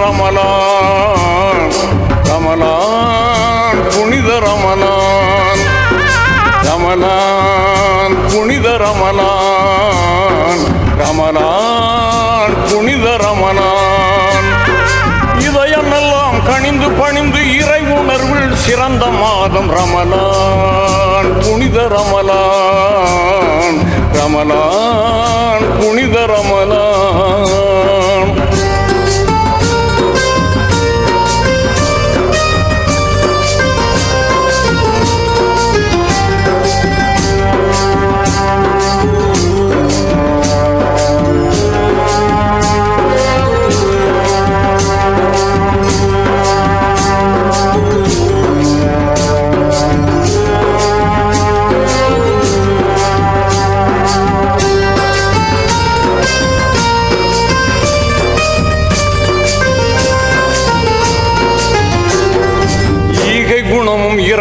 ரமலான் ரமலான் புனித ரமலான் ரமலான் புனித ரமலான் ரமலான் புனித ரமலான். இதயமெல்லாம் கணிந்து பணிந்து இறை உணர்வில் சிறந்த மாதம் ரமலான் புனித ரமலான் ரமலான் புனித ரமலான்.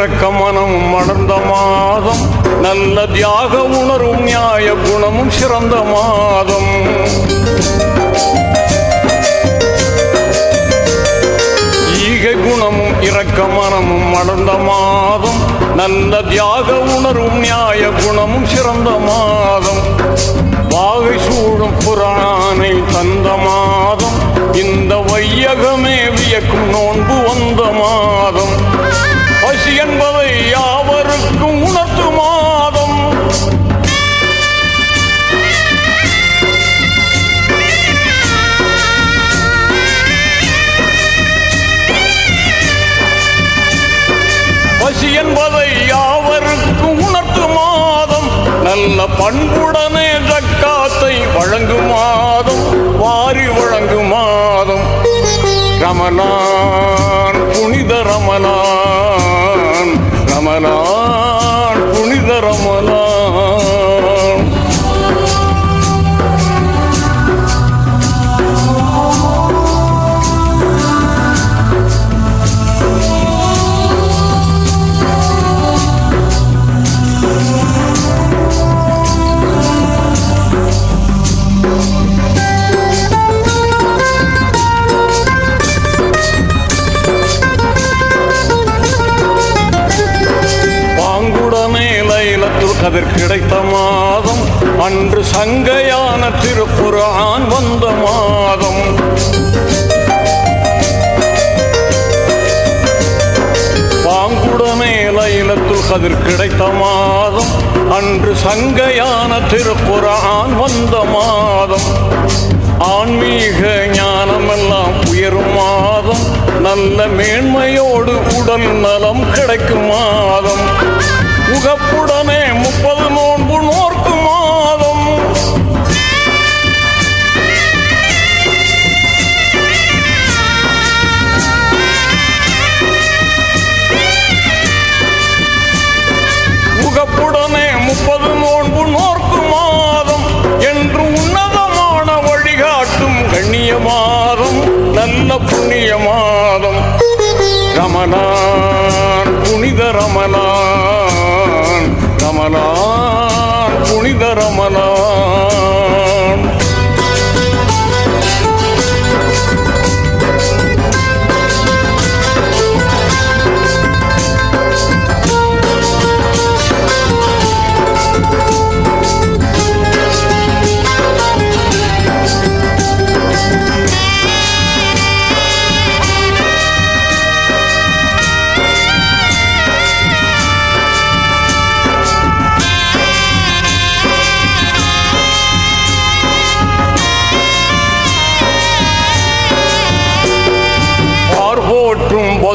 இறக்க இரக்க மனமும் மணர்ந்த மாதம் நல்ல தியாக உணரும் நியாய குணமும் சிறந்த மாதம். ஈகை குணமும் இறக்க மனமும் மணர்ந்த மாதம் நல்ல தியாக உணரும் நியாய குணமும் சிறந்த மாதம். வாகை சூழும் புராணை தந்த மாதம் இந்த வையகமே வியக்கும் நோன்பு வந்த பசி என்பதை யாவருக்கும் உணர்த்து மாதம். பசி என்பதை யாவருக்கும் உணர்த்து மாதம். நல்ல பண்புடனே ஜக்காத்தை வழங்கும் மாதம். வாரி வழங்கும் மாதம். ரமலான் அதற்கு கிடைத்த மாதம் அன்று சங்கையான திருப்புரான் வந்த மாதம். பாங்குடனே லைலத்துல் கதிர் கிடைத்த மாதம் அன்று சங்கையான திருப்புரான் வந்த மாதம். ஆன்மீக ஞானமெல்லாம் உயரும் மாதம் நல்ல மேன்மையோடு உடல் நலம் கிடைக்கும் மாதம். உகப்புடனே முப்பது நோன்பு நோர்க்கு மாதம். உகப்புடனே முப்பது நோன்பு நோர்க்கு மாதம். என்று உன்னதமான வழிகாட்டும் கண்ணிய மாதம் நல்ல புண்ணிய மாதம். ரமலான் புனித ரமலான் ரமணா புனித ரமணா.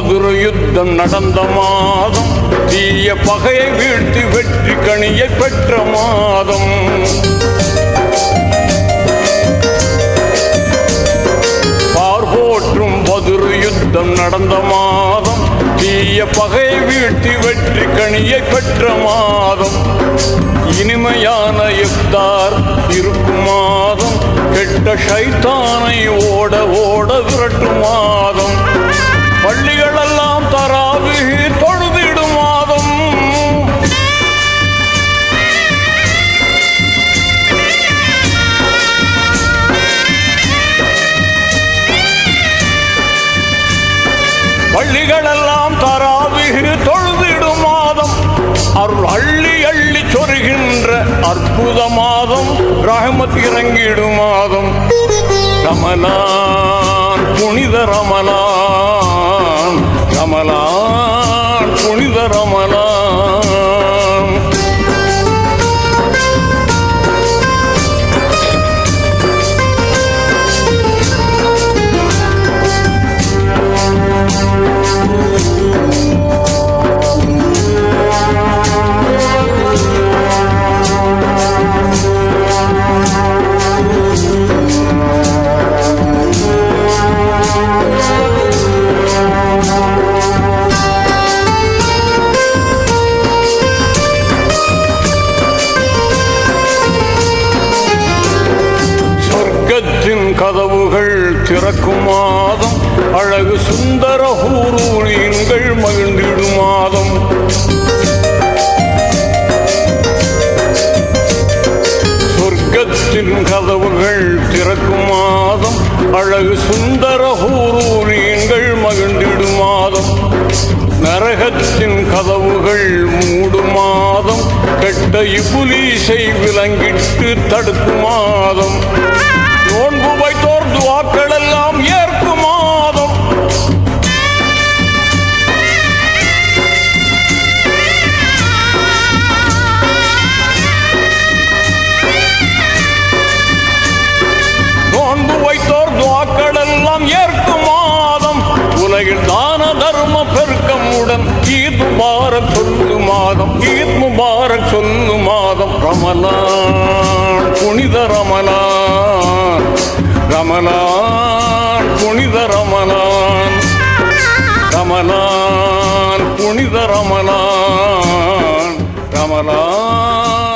பார்போற்றும் யுத்தம் நடந்த மாதம் தீய பகையை வீழ்த்தி வெற்றி கணியை பெற்ற மாதம். பார்போற்றும் பதுரு யுத்தம் நடந்த மாதம் தீய பகையை வீழ்த்தி வெற்றி கணியை பெற்ற மாதம். இனிமையான யுத்தார் இருக்கும் மாதம் கெட்ட சைத்தானை ஓட ஓட விரட்டுமா துதிகளெல்லாம் தராவிகு தொழுதிடும் மாதம். அருள் அள்ளி அள்ளி சொருகின்ற அற்புத மாதம் ரஹமத் இறங்கிடும் மாதம். ரமணான் புனித ரமணான் இருக்கும் மாதம் அழகு சுந்தர ஊரூழியங்கள் மகிழ்ந்திடும் மாதம் சொர்க்கத்தின் கதவுகள் திறக்கும் மாதம் அழகு சுந்தர ஊரூழியங்கள் மகிழ்ந்திடும் மாதம் நரகத்தின் கதவுகள் மூடும் மாதம் கெட்ட இப்புலீசை விலங்கிட்டு தடுக்கும் மாதம் பெருக்கமுடன் ஈத் முபாரக் சொல்லு மாதம் ஈத் முபாரக் சொல்லு மாதம். ரமலான் புனித ரமலான் ரமலான் புனித ரமலான் ரமலான் புனித ரமலான் ரமலான்